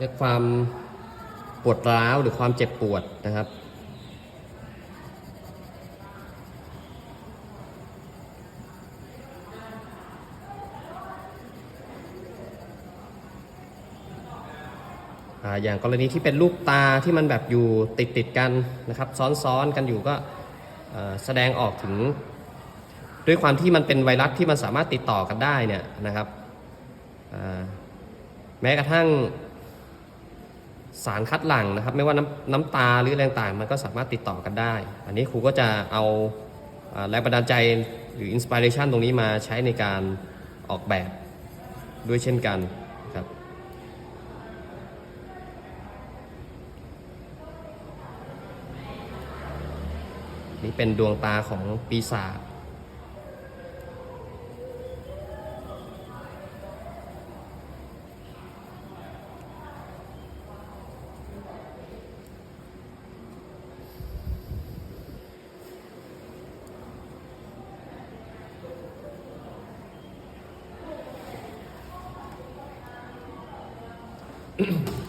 เรียกความปวดร้าวหรือความเจ็บปวดนะครับ อย่างกรณีที่เป็นลูกตาที่มันแบบอยู่ติดติดกันนะครับ ซ้อนๆกันอยู่ก็แสดงออกถึง ด้วยความที่มันเป็นไวรัสที่มันสามารถติดต่อกันได้เนี่ยนะครับแม้กระทั่ง สารคัดหลั่งนะครับ ไม่ว่าน้ำน้ำตาหรืออะไรต่างมันก็สามารถติดต่อกันได้ อันนี้ครูก็จะเอาอ่าแรงบันดาลใจหรืออินสปิเรชันตรงนี้มาใช้ในการออกแบบด้วยเช่นกันครับนี่เป็นดวงตาของปีศาจ Mm-hmm.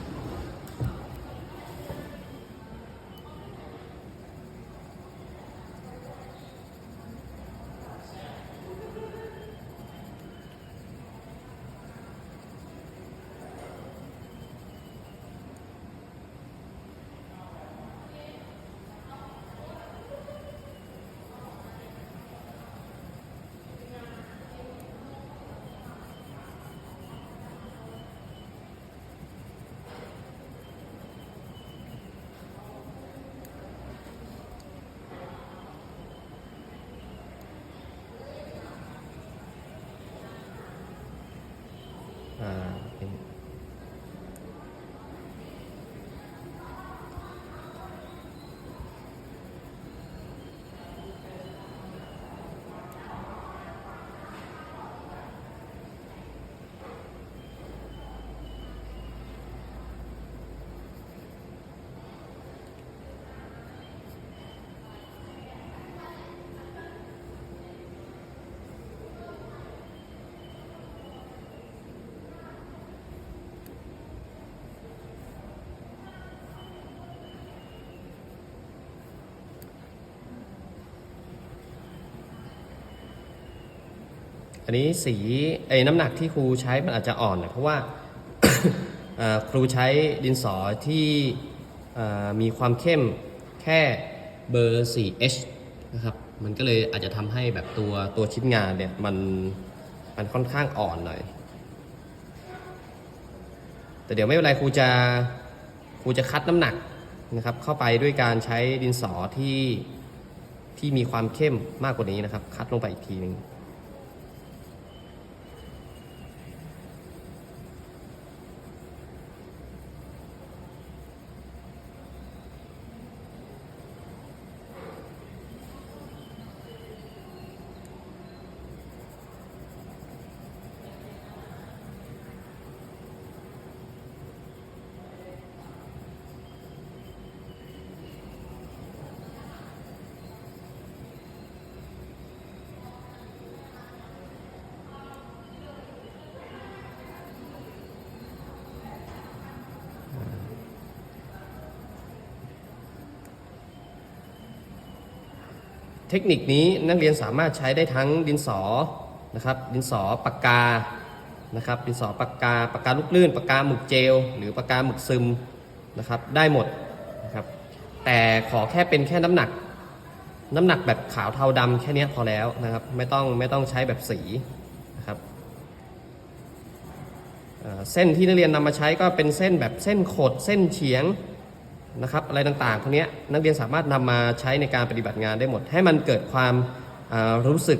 อันนี้สีไอ้น้ำหนักที่ครูใช้มันอาจจะอ่อนหน่อยเพราะว่าครูใช้ดินสอที่มีความเข้มแค่เบอร์ 4H นะครับ มันก็เลยอาจจะทำให้แบบตัวตัวชิ้นงานเนี่ยมันมันค่อนข้างอ่อนหน่อย แต่เดี๋ยวไม่เป็นไรครูจะครูจะคัดน้ำหนักนะครับ เข้าไปด้วยการใช้ดินสอที่ที่มีความเข้มมากกว่านี้นะครับ คัดลงไปอีกทีหนึ่ง เทคนิคนี้นักเรียนสามารถใช้ได้ทั้งดินสอนะครับ ดินสอปากกานะครับ ดินสอปากกาปากกาลูกลื่นปากกาหมึกเจล หรือปากกาหมึกซึมนะครับ ได้หมดนะครับ แต่ขอแค่เป็นแค่น้ำหนัก น้ำหนักแบบขาวเทาดำแค่นี้พอแล้วนะครับ ไม่ต้องไม่ต้องใช้แบบสีนะครับเอ่อเส้นที่นักเรียนนำมาใช้ก็เป็นเส้นแบบเส้นขดเส้นเฉียง นะครับอะไรต่างๆพวกนี้นักเรียนสามารถนำมาใช้ในการปฏิบัติงานได้หมด ให้มันเกิดความารู้สึก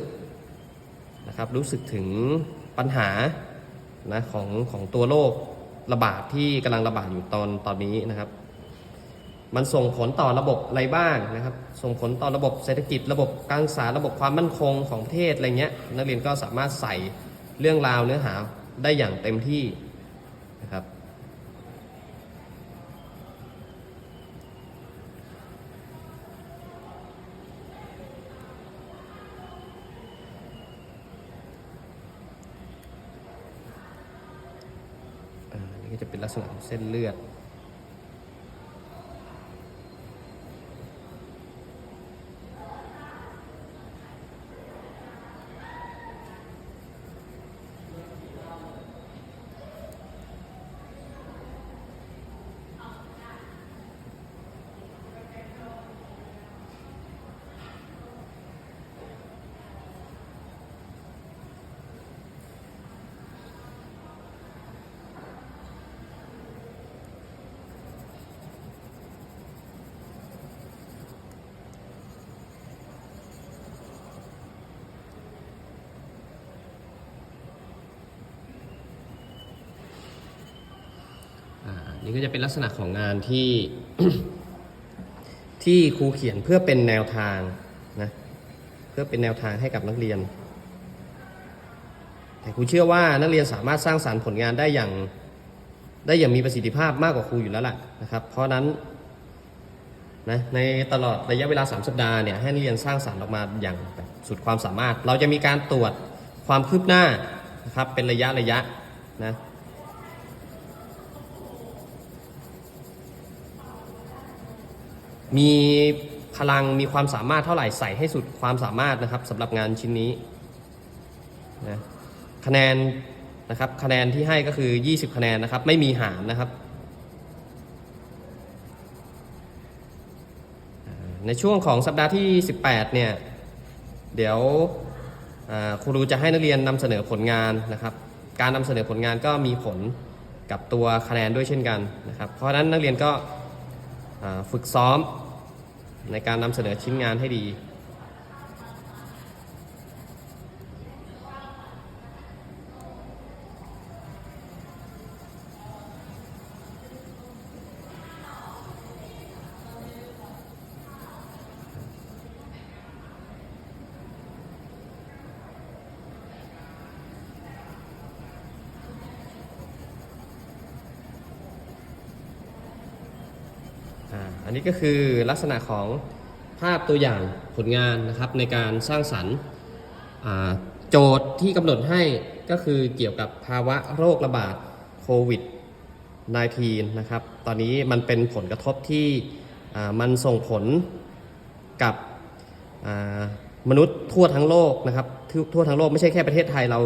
นะครับรู้สึกถึงปัญหานะของของตัวโรคระบาดที่กำลังระบาดอยู่ตอนตอนนี้นะครับ มันส่งผลต่อระบบอะไรบ้างนะครับ ส่งผลต่อระบบเศรษฐกิจ ระบบการศึกษาระบบความมั่นคงของประเทศอะไรเงี้ยนักเรียนก็สามารถใส่เรื่องราวเนื้อหาได้อย่างเต็มที่นะครับ ก็จะเป็นลักษณะของเส้นเลือด นี่ก็จะเป็นลักษณะของงานที่ ที่ครูเขียนเพื่อเป็นแนวทางนะเพื่อเป็นแนวทางให้กับนักเรียน แต่ครูเชื่อว่านักเรียนสามารถสร้างสารรค์ผลงานได้อย่างได้อย่างมีประสิทธิภาพมากกว่าครูอยู่แล้วล่ะนะครับ เพราะฉะนั้นนะในตลอดระยะเวลา 3 สัปดาห์เนี่ยให้นักเรียนสร้างสารรค์ออกมาอย่างแบบสุดความสามารถ เราจะมีการตรวจความคืบหน้านะครับเป็นระยะระยะนะ มีพลังมีความสามารถเท่าไหร่ใส่ให้สุดความสามารถนะครับสำหรับงานชิ้นนี้นะคะแนนนะครับคะแนนที่ให้ก็คือ 20 คะแนนนะครับไม่มีหารนะครับ ในช่วงของสัปดาห์ที่ 18 เนี่ย เดี๋ยวครูจะให้นักเรียนนำเสนอผลงานนะครับ การนำเสนอผลงานก็มีผลกับตัวคะแนนด้วยเช่นกันนะครับ เพราะฉะนั้นนักเรียนก็ฝึกซ้อม ในการนำเสนอชิ้นงานให้ดี นนี้ก็คือลักษณะของภาพตัวอย่างผลงานนะครับในการสร้างสรรค์โจทย์ที่กำหนดให้ก็คือเกี่ยวกับภาวะโรคระบาดโควิด -19 นะครับ ตอนนี้มันเป็นผลกระทบที่มันส่งผลกับมนุษย์ทั่วทั้งโลกนะครับ ทั่วทั่วทั้งโลกไม่ใช่แค่ประเทศไทยเรา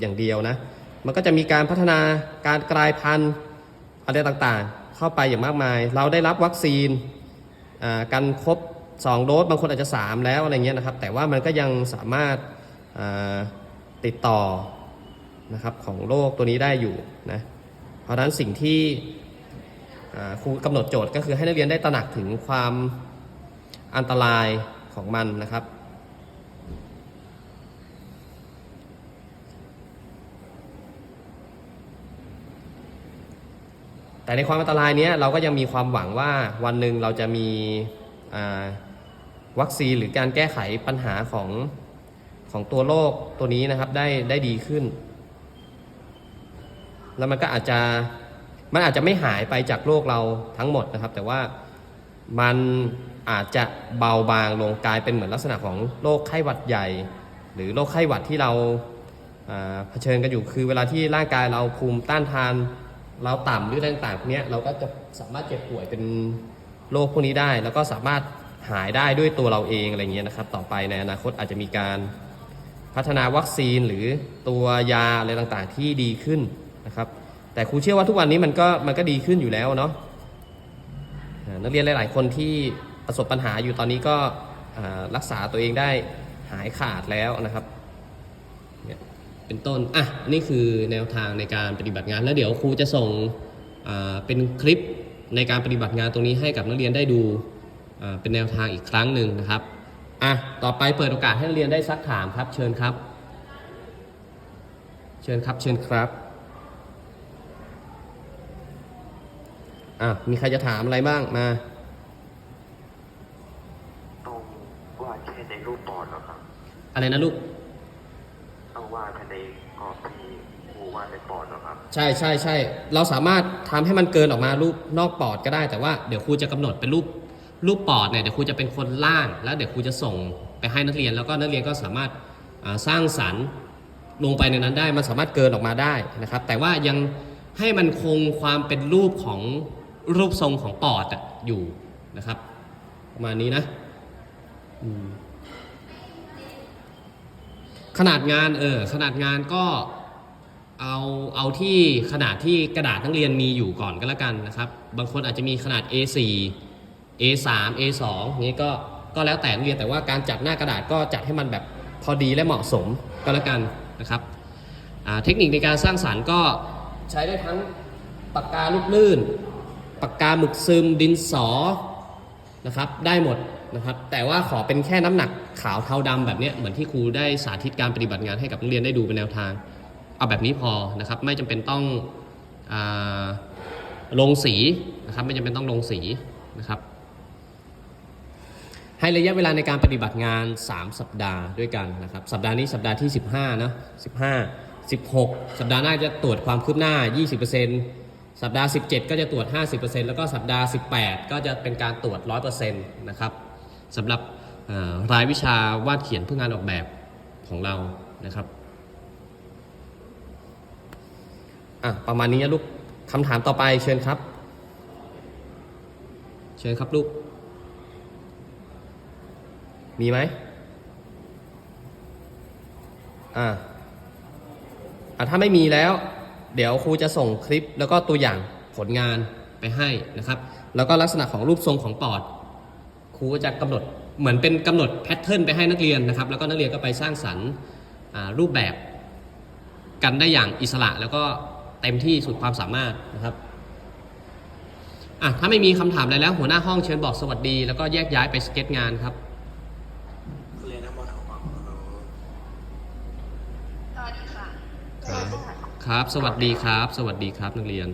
อย่างเดียวนะ มันก็จะมีการพัฒนาการกลายพันธุ์อะไรต่างๆ เข้าไปอย่างมากมาย เราได้รับวัคซีนอ่ากันครบ 2 โดสบางคนอาจจะ 3 แล้วอะไรเงี้ยนะครับ แต่ว่ามันก็ยังสามารถาติดต่อนะครับของโรคตัวนี้ได้อยู่นะเพราะฉะนั้นสิ่งที่ครูกำหนดโจทย์ก็คือให้นักเรียนได้ตระหนักถึงความอันตรายของมันนะครับ แต่ในความอันตรายนี้เราก็ยังมีความหวังว่าวันหนึ่งเราจะมีวัคซีนหรือการแก้ไขปัญหาของของตัวโรคตัวนี้นะครับได้ได้ดีขึ้น แล้วมันก็อาจจะมันอาจจะไม่หายไปจากโลกเราทั้งหมดนะครับ แต่ว่ามันอาจจะเบาบางลงกลายเป็นเหมือนลักษณะของโรคไข้หวัดใหญ่ หรือโรคไข้หวัดที่เราาเผชิญกันอยู่คือเวลาที่ร่างกายเราภูมิต้านทาน เราต่ำหรืออะไรต่างๆพวกนี้เราก็จะสามารถเจ็บป่วยเป็นโรคพวกนี้ได้ แล้วก็สามารถหายได้ด้วยตัวเราเองอะไรเงี้ยนะครับ ต่อไปในอนาคตอาจจะมีการพัฒนาวัคซีนหรือตัวยาอะไรต่างๆ ที่ดีขึ้นนะครับ แต่ครูเชื่อว่าทุกวันนี้มันก็มันก็ดีขึ้นอยู่แล้วเนาะนักเรียนหลาย ๆ คนที่ประสบปัญหาอยู่ตอนนี้ก็รักษาตัวเองได้หายขาดแล้วนะครับ เป็นต้น อะ นี่คือแนวทางในการปฏิบัติงาน แล้วเดี๋ยวครูจะส่งอ่าเป็นคลิปในการปฏิบัติงานตรงนี้ให้กับนักเรียนได้ดูอ่าเป็นแนวทางอีกครั้งหนึ่งนะครับ อะ ต่อไปเปิดโอกาสให้นักเรียนได้ซักถามครับ เชิญครับ เชิญครับ เชิญครับ อะ มีใครจะถามอะไรบ้าง มาต้องวาดแค่ในรูปบอร์ดเหรอครับ อะไรนะลูก ต้องวาดภายในกรอบที่ครูวาดในบอร์ดเหรอครับ ใช่ใช่ใช่เราสามารถทำให้มันเกินออกมารูปนอกปอดก็ได้แต่ว่าเดี๋ยวครูจะกำหนดเป็นรูปรูปปอดเนี่ยเดี๋ยวครูจะเป็นคนล่าง แล้วเดี๋ยวครูจะส่งไปให้นักเรียน แล้วก็นักเรียนก็สามารถสร้างสรรค์ลงไปในนั้นได้มันสามารถเกินออกมาได้นะครับ แต่ว่ายังให้มันคงความเป็นรูปของรูปทรงของปอดออยู่นะครับ ประมาณนี้นะขนาดงานเออขนาดงานก็ เอาเอาที่ขนาดที่กระดาษนักเรียนมีอยู่ก่อนก็แล้วกันนะครับ บางคนอาจจะมีขนาด A4 A3 A2 นี้ก็ก็แล้วแต่นักเรียนแต่ว่าการจัดหน้ากระดาษก็จัดให้มันแบบพอดีและเหมาะสมก็แล้วกันนะครับเทคนิคในการสร้างสารรค์ก็ใช้ได้ทั้งปากกาลูกลื่นปากกาหมึกซึมดินสอนะครับได้หมดนะครับ แต่ว่าขอเป็นแค่น้ำหนักขาวเทาดำแบบนี้เหมือนที่ครูได้สาธิตการปฏิบัติงานให้กับนักเรียนได้ดูเป็นแนวทาง เอาแบบนี้พอนะครับ ไม่จำเป็นต้องอลงสีนะครับ ไม่จำเป็นต้องลงสีนะครับ ให้ระยะเวลาในการปฏิบัติงาน 3 สัปดาห์ด้วยกันนะครับ สัปดาห์นี้สัปดาห์ที่ 15นะ15 16 สัปดาห์หน้าจะตรวจความคืบหน้า 20%สัปดาห์ 17 ก็จะตรวจ 50%แล้วก็สัปดาห์ 18 ก็จะเป็นการตรวจ 100%นะครับสำหรับรายวิชาวาดเขียนเพื่องานออกแบบของเรานะครับ อะประมาณนี้นะลูกคำถามต่อไปเชิญครับ เชิญครับลูก มีไหมอ่าอะถ้าไม่มีแล้ว เดี๋ยวครูจะส่งคลิปแล้วก็ตัวอย่างผลงานไปให้นะครับ แล้วก็ลักษณะของรูปทรงของปอด ครูก็จะกำหนดเหมือนเป็นกำหนดแพทเทิร์นไปให้นักเรียนนะครับ แล้วก็นักเรียนก็ไปสร้างสรรค์รูปแบบกันได้อย่างอิสระแล้วก็ เต็มที่สุดความสามารถนะครับอะถ้าไม่มีคำถามอะไรแล้วหัวหน้าห้องเชิญบอกสวัสดี แล้วก็แยกย้ายไปสเก็ตงานครับเรียนทั้งหมดของความรู้สวัสดีค่ะครับครับสวัสดีครับ สวัสดีครับนักเรียน